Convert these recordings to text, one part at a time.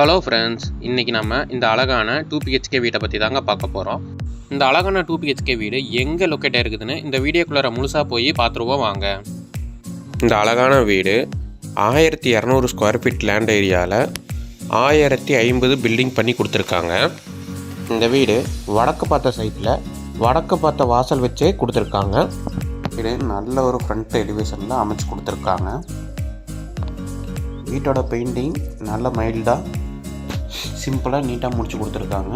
Hello friends இன்றைக்கி நம்ம இந்த அழகான டூ பிஹெச்கே வீட்டை பற்றி தாங்க பார்க்க போகிறோம் இந்த அழகான டூ பிஹெச்கே வீடு எங்கே லொக்கேட் இருக்குதுன்னு இந்த வீடியோக்குள்ளார முழுசாக போய் பார்த்துருவோம் வாங்க. இந்த அழகான வீடு ஆயிரத்தி இரநூறு ஸ்கொயர் ஃபீட் லேண்ட் ஏரியாவில் ஆயிரத்தி ஐம்பது பில்டிங் பண்ணி கொடுத்துருக்காங்க. இந்த வீடு வடக்கு பார்த்த சைட்டில் வடக்கு பார்த்த வாசல் வச்சே கொடுத்துருக்காங்க. வீடு நல்ல ஒரு ஃப்ரண்ட் எலிவேஷனில் அமைச்சு கொடுத்துருக்காங்க. வீட்டோட பெயிண்டிங் நல்ல மைல்டாக சிம்பிளாக நீட்டாக முடிச்சு கொடுத்துருக்காங்க.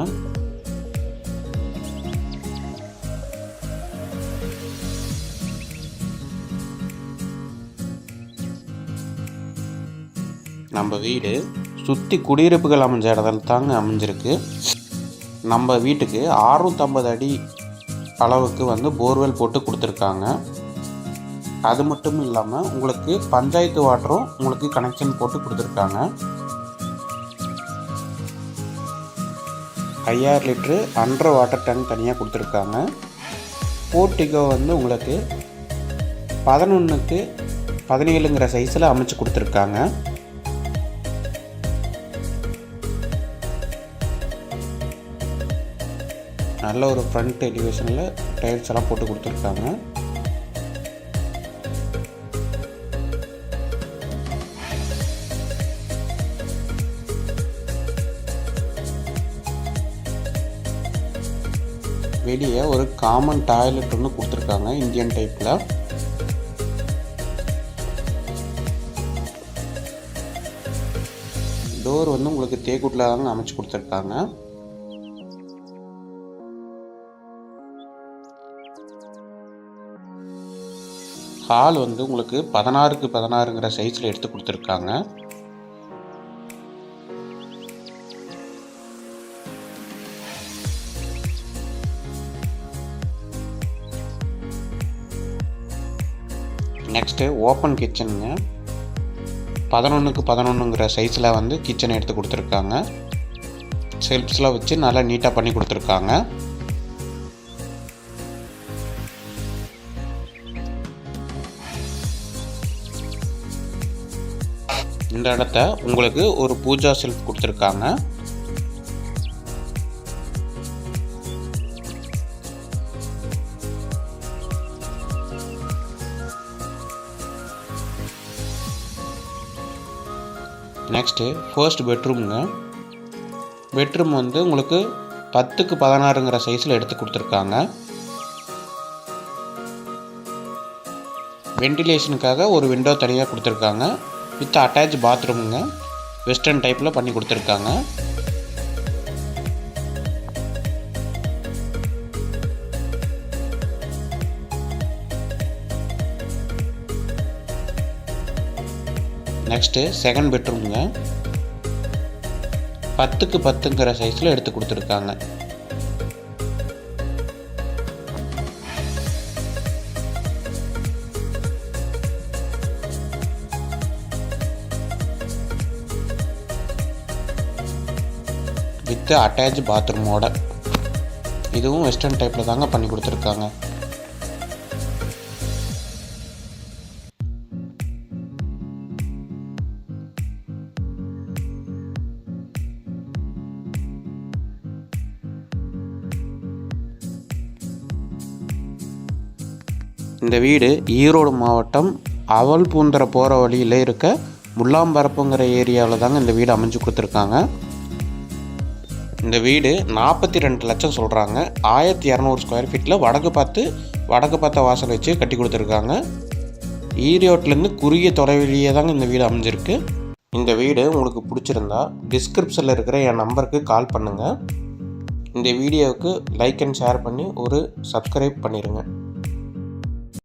நம்ம வீடு சுற்றி குடியிருப்புகள் அமைஞ்ச இடத்துல தாங்க அமைஞ்சிருக்கு. நம்ம வீட்டுக்கு அறுநூற்றம்பது அடி அளவுக்கு வந்து போர்வெல் போட்டு கொடுத்துருக்காங்க. அது மட்டும் இல்லாமல் உங்களுக்கு பஞ்சாயத்து வாட்டரும் உங்களுக்கு கனெக்ஷன் போட்டு கொடுத்துருக்காங்க. ஐயாயிரம் லிட்ரு அண்டர் வாட்டர் டேங்க் தனியாக கொடுத்துருக்காங்க. போர்ட்டிகோ வந்து உங்களுக்கு பதினொன்றுக்கு பதினேழுங்கிற சைஸில் அமைச்சு கொடுத்துருக்காங்க. நல்ல ஒரு ஃப்ரண்ட் எலிவேஷனில் டைல்ஸ் எல்லாம் போட்டு கொடுத்துருக்காங்க. வெளியே ஒரு காமன் டாய்லெட் ஒன்று கொடுத்துருக்காங்க இந்தியன் டைப்பில் டோர் வந்து உங்களுக்கு தேக்குட்டில் தாங்க அமைச்சு கொடுத்துருக்காங்க. ஹால் வந்து உங்களுக்கு பதினாறுக்கு பதினாறுங்கிற சைஸில் எடுத்து கொடுத்துருக்காங்க. நெக்ஸ்ட்டு ஓப்பன் கிச்சனுங்க. பதினொன்றுக்கு பதினொன்றுங்கிற சைஸில் வந்து கிச்சனை எடுத்து கொடுத்துருக்காங்க. செல்ஃப்ஸ்லாம் வச்சு நல்லா நீட்டாக பண்ணி கொடுத்துருக்காங்க. இந்த இடத்த உங்களுக்கு ஒரு பூஜா செல்ஃப் கொடுத்துருக்காங்க. நெக்ஸ்ட்டு ஃபர்ஸ்ட் பெட்ரூம்ங்க பெட்ரூம் வந்து உங்களுக்கு பத்துக்கு பதினாறுங்கிற சைஸில் எடுத்து கொடுத்துருக்காங்க. வென்டிலேஷனுக்காக ஒரு விண்டோ தனியாக கொடுத்துருக்காங்க. வித் அட்டாச் பாத்ரூமுங்க வெஸ்டர்ன் டைப்பில் பண்ணி கொடுத்துருக்காங்க. நெக்ஸ்ட்டு செகண்ட் பெட்ரூமுங்க பத்துக்கு பத்துங்கிற சைஸில் எடுத்து கொடுத்துருக்காங்க. வித் அட்டாச் பாத்ரூமோட இதுவும் வெஸ்டர்ன் டைப்பில் தாங்க பண்ணி கொடுத்துருக்காங்க. இந்த வீடு ஈரோடு மாவட்டம் அவல்பூந்தரை போகிற வழியில் இருக்க முல்லாம்பரப்புங்கிற ஏரியாவில் தாங்க இந்த வீடு அமைஞ்சு கொடுத்துருக்காங்க. இந்த வீடு நாற்பத்தி ரெண்டு லட்சம் சொல்கிறாங்க ஆயிரத்தி இரநூறு ஸ்கொயர் ஃபீட்டில் வடக்கு பார்த்து வடக்கு பார்த்த வாசல் வச்சு கட்டி கொடுத்துருக்காங்க. ஈரோட்லேருந்து குறுகிய தொலைவிலேயே தாங்க இந்த வீடு அமைஞ்சிருக்கு. இந்த வீடு உங்களுக்கு பிடிச்சிருந்தா டிஸ்கிரிப்ஷனில் இருக்கிற என் நம்பருக்கு கால் பண்ணுங்கள் இந்த வீடியோவுக்கு லைக் அண்ட் ஷேர் பண்ணி ஒரு சப்ஸ்கிரைப் பண்ணிடுங்க